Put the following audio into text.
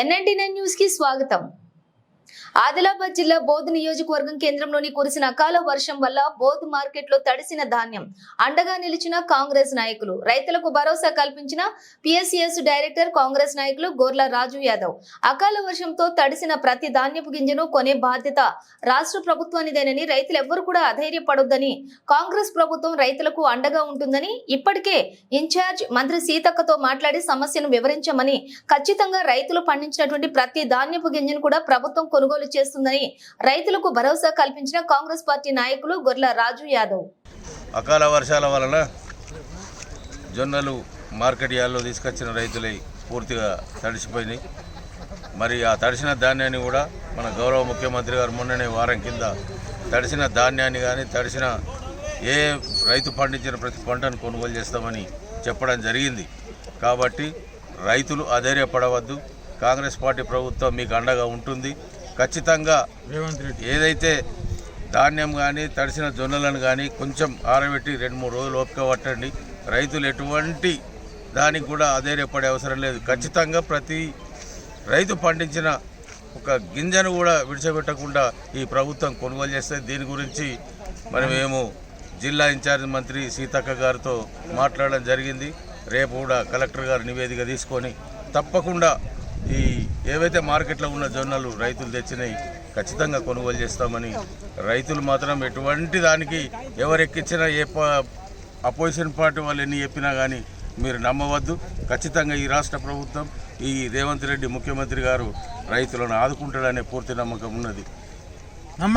NNT nine news కి స్వాగతం ఆదిలాబాద్ జిల్లా బోధ్ నియోజకవర్గం కేంద్రంలోని కురిసిన అకాల వర్షం వల్ల బోధ్ మార్కెట్లో తడిసిన ధాన్యం అండగా నిలిచిన కాంగ్రెస్ నాయకులు. రైతులకు భరోసా కల్పించిన పిఎస్సిఎస్ డైరెక్టర్ కాంగ్రెస్ నాయకులు గోర్ల రాజు యాదవ్. అకాల వర్షంతో తడిసిన ప్రతి ధాన్యపు గింజను కొనే బాధ్యత రాష్ట్ర ప్రభుత్వానిదేనని రైతులు ఎవ్వరు కూడా అధైర్యపడొద్దని కాంగ్రెస్ ప్రభుత్వం రైతులకు అండగా ఉంటుందని ఇప్పటికే ఇన్ఛార్జ్ మంత్రి సీతక్కతో మాట్లాడి సమస్యను వివరించమని ఖచ్చితంగా రైతులు పండించినటువంటి ప్రతి ధాన్యపు గింజను కూడా ప్రభుత్వం కొనుగోలు చేస్తుందని రైతులకు భరోసా కల్పించిన కాంగ్రెస్ పార్టీ నాయకులు గొర్ల రాజు యాదవ్. అకాల వర్షాల వలన జొన్నలు మార్కెట్ యార్డ్లో తీసుకొచ్చిన రైతులై పూర్తిగా తడిసిపోయినాయి. మరి ఆ తడిసిన ధాన్యాన్ని కూడా మన గౌరవ ముఖ్యమంత్రి గారు మొన్ననే వారం కింద తడిసిన ధాన్యాన్ని కానీ తడిసిన ఏ రైతు పండించిన ప్రతి పంటను కొనుగోలు చేస్తామని చెప్పడం జరిగింది. కాబట్టి రైతులు అధైర్యపడవద్దు. కాంగ్రెస్ పార్టీ ప్రభుత్వం మీకు అండగా ఉంటుంది. ఖచ్చితంగా ఏదైతే ధాన్యం కానీ తడిసిన జొన్నలను కానీ కొంచెం ఆరబెట్టి రెండు మూడు రోజులు ఓపిక పట్టండి. రైతులు ఎటువంటి దానికి కూడా అధైర్యపడే అవసరం లేదు. ఖచ్చితంగా ప్రతి రైతు పండించిన ఒక గింజను కూడా విడిచిపెట్టకుండా ఈ ప్రభుత్వం కొనుగోలు చేస్తుంది దీని గురించి మరి మేము జిల్లా ఇన్ఛార్జ్ మంత్రి సీతక్క గారితో మాట్లాడడం జరిగింది. రేపు కూడా కలెక్టర్ గారు నివేదిక తీసుకొని తప్పకుండా ఈ ఏవైతే మార్కెట్లో ఉన్న జొన్నలు రైతులు తెచ్చినాయి ఖచ్చితంగా కొనుగోలు చేస్తామని రైతులు మాత్రం ఎటువంటి దానికి ఎవరెక్కించినా ఏ ప- అపోజిషన్ పార్టీ వాళ్ళు ఎన్ని చెప్పినా కానీ మీరు నమ్మవద్దు. ఖచ్చితంగా ఈ రాష్ట్ర ప్రభుత్వం ఈ రేవంత్ రెడ్డి ముఖ్యమంత్రి గారు రైతులను ఆదుకుంటాడనే పూర్తి నమ్మకం ఉన్నది.